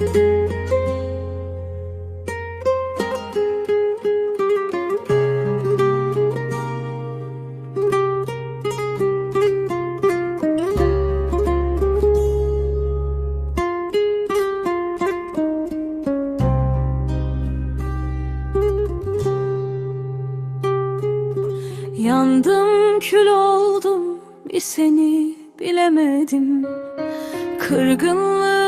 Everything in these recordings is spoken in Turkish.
Yandım kül oldum bir seni bilemedim. Kırgınlığım derin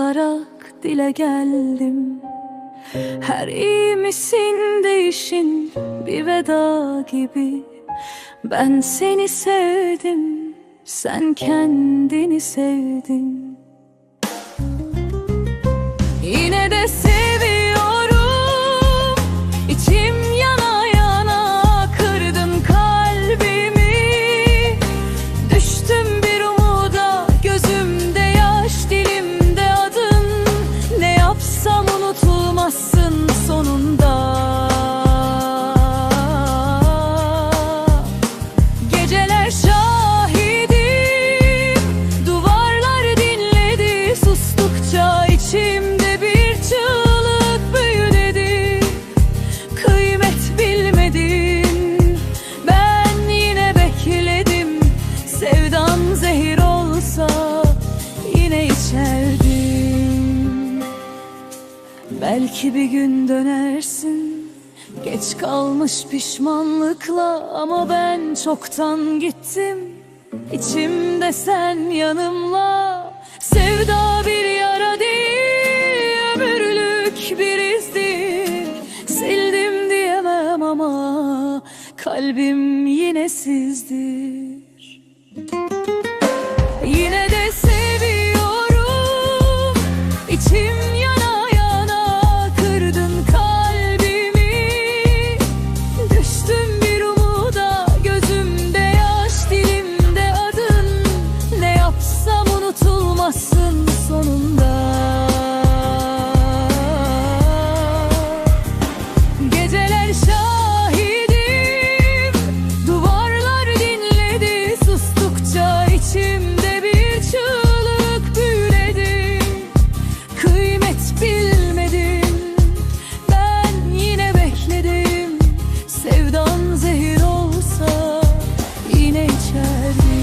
susarak dile geldim. Her iyi misin değişin bir veda gibi. Ben seni sevdim sen kendini sevdin. Yine de Yine içerdim Belki bir gün dönersin. Geç kalmış pişmanlıkla ama ben çoktan gittim. İçimde sen yanımla. Sevda bir yara değil Ömürlük bir izdir. Sildim diyemem ama Kalbim yine sizdir. Yine tears. içerdi